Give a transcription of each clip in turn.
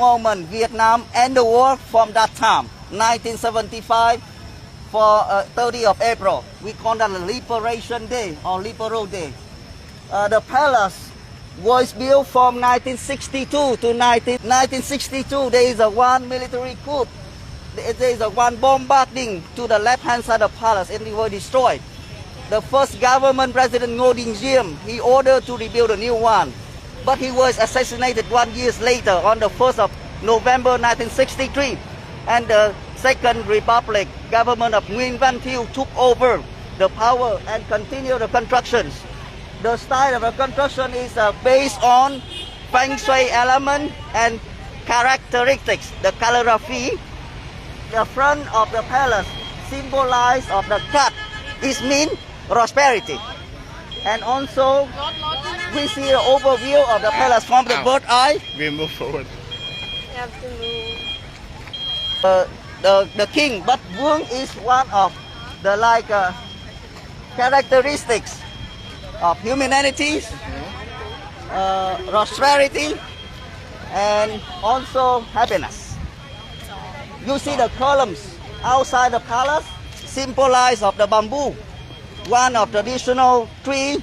moment Vietnam and the war from that time, 1975 for uh, 30 of April. We call that Liberation Day or Liberal Day. Uh, the palace was built from 1962 to 19, 1962. There is a one military coup. There is a one bombarding to the left hand side of the palace and it was destroyed. The first government president Ngo Dinh Diem, he ordered to rebuild a new one. But he was assassinated one years later on the 1st of November 1963. And the Second Republic government of Nguyen Van Thieu took over the power and continued the constructions. The style of the construction is uh, based on feng shui element and characteristics. The calligraphy, the front of the palace symbolize of the cat is mean prosperity. And also we see the overview of the palace from the Ow. bird eye. We move forward. Uh, the, the king, but Vuong is one of the like uh, characteristics of humanity, uh, prosperity, and also happiness. You see the columns outside the palace symbolize of the bamboo, one of traditional tree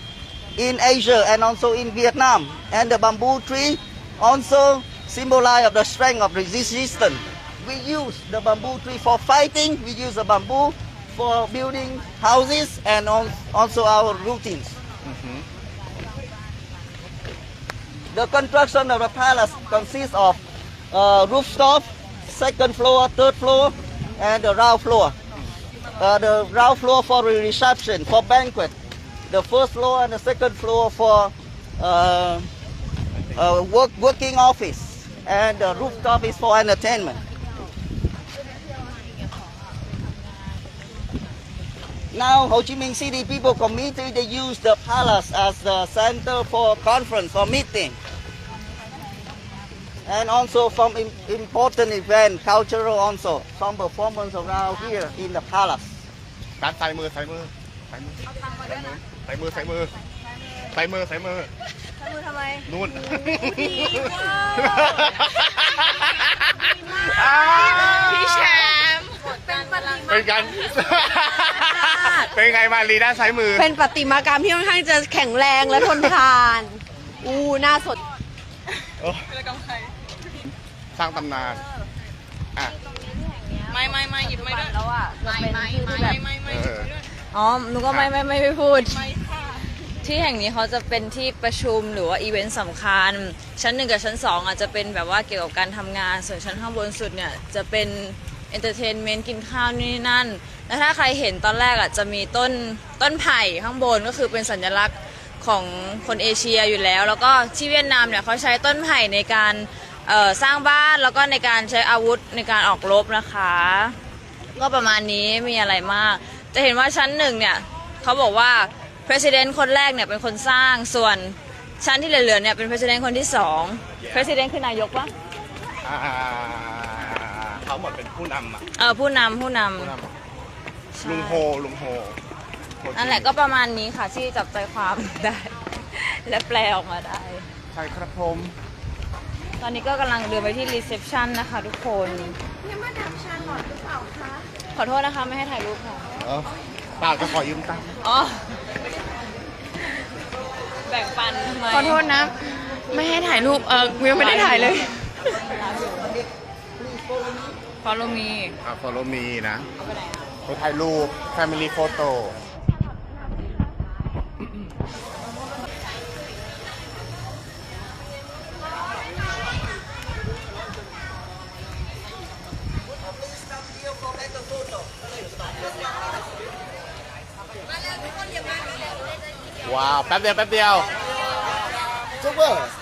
in Asia and also in Vietnam. And the bamboo tree also symbolize of the strength of resistance. We use the bamboo tree for fighting. We use the bamboo for building houses and also our routines. The construction of the palace consists of uh, rooftop, second floor, third floor, and the ground floor. Uh, the ground floor for reception, for banquet. The first floor and the second floor for uh, uh, work, working office. And the rooftop is for entertainment. Now, Ho Chi Minh City People Committee, they use the palace as the center for conference or meeting. And also from im- important event, cultural also, some performance around here in the palace. การใส่มือใส่มือใส่มือใส่มือใส่มือใส่มือใส่มือทำมือทำไมนู่นดีมากอ่าพี่แชมป์เป็นปฏิเป็นการเป็นไงมาลีด้านซ้ายมือ เป็นปฏิมากรรมที่ค่อนข้างจะแข็งแรงและทนทาน อู้หน้าสด โอ้สร้างตำนาน อะ ไม่ไม่ไม่หยิบไม่ได้แล้วอะมันเป็นที่ที่แบบไม่ไม่เอออ๋อหนูก็ไม่ไม่ไม่ไม่พูดที่แห่งนี้เขาจะเป็นที่ประชุมหรือว่าอีเวนต์สำคัญ ชั้นหนึ่งกับชั้นสองอาจจะเป็นแบบว่าเกี่ยวกับการทำงาน ส่วนชั้นข้างบนสุดเนี่ยจะเป็นเอนเตอร์เทนเมนต์กินข้าวนี่นั่น แล้วถ้าใครเห็นตอนแรกอะจะมีต้นต้นไผ่ข้างบนก็คือเป็นสัญลักษณ์ ของคนเอเชียอยู่แล้ว แล้วก็ที่เวียดนามเนี่ยเขาใช้ต้นไผ่ในการเอ่อสร้างบ้านแล้วก็ในการใช้อาวุธในการออกรบนะคะ ก็ประมาณนี้ไม่มีอะไรมาก จะเห็นว่าชั้นหนึ่งเนี่ยเขาบอกว่า president คนแรกเนี่ยเป็นคนสร้างส่วนชั้นที่เหลือๆเนี่ยเป็น president คนที่สอง president คือนายกปะอ่าเขาหมดเป็นผู้นำอะเออผู้นำผู้นผู้นำำลุงโฮลุงโฮโฮจิ นั่นแหละก็ประมาณนี้ค่ะที่จับใจความได้ และแปลออกมาได้ ใช่ครับผม ตอนนี้ก็กำลังเดินไปที่ reception นะคะทุกคนขอโทษนะคะไม่ให้ถ่ายรูปค่ะ เออเปล่าจะขอยืมตังค์อ๋อ แบ่งปันทำไมขอโทษนะ ไม่ให้ถ่ายรูป เออกูยังไม่ได้ถ่ายเลย follow me อ่า follow me นะไปถ่ายรูป family photo ว้าว แป๊บเดียว แป๊บเดียว Super.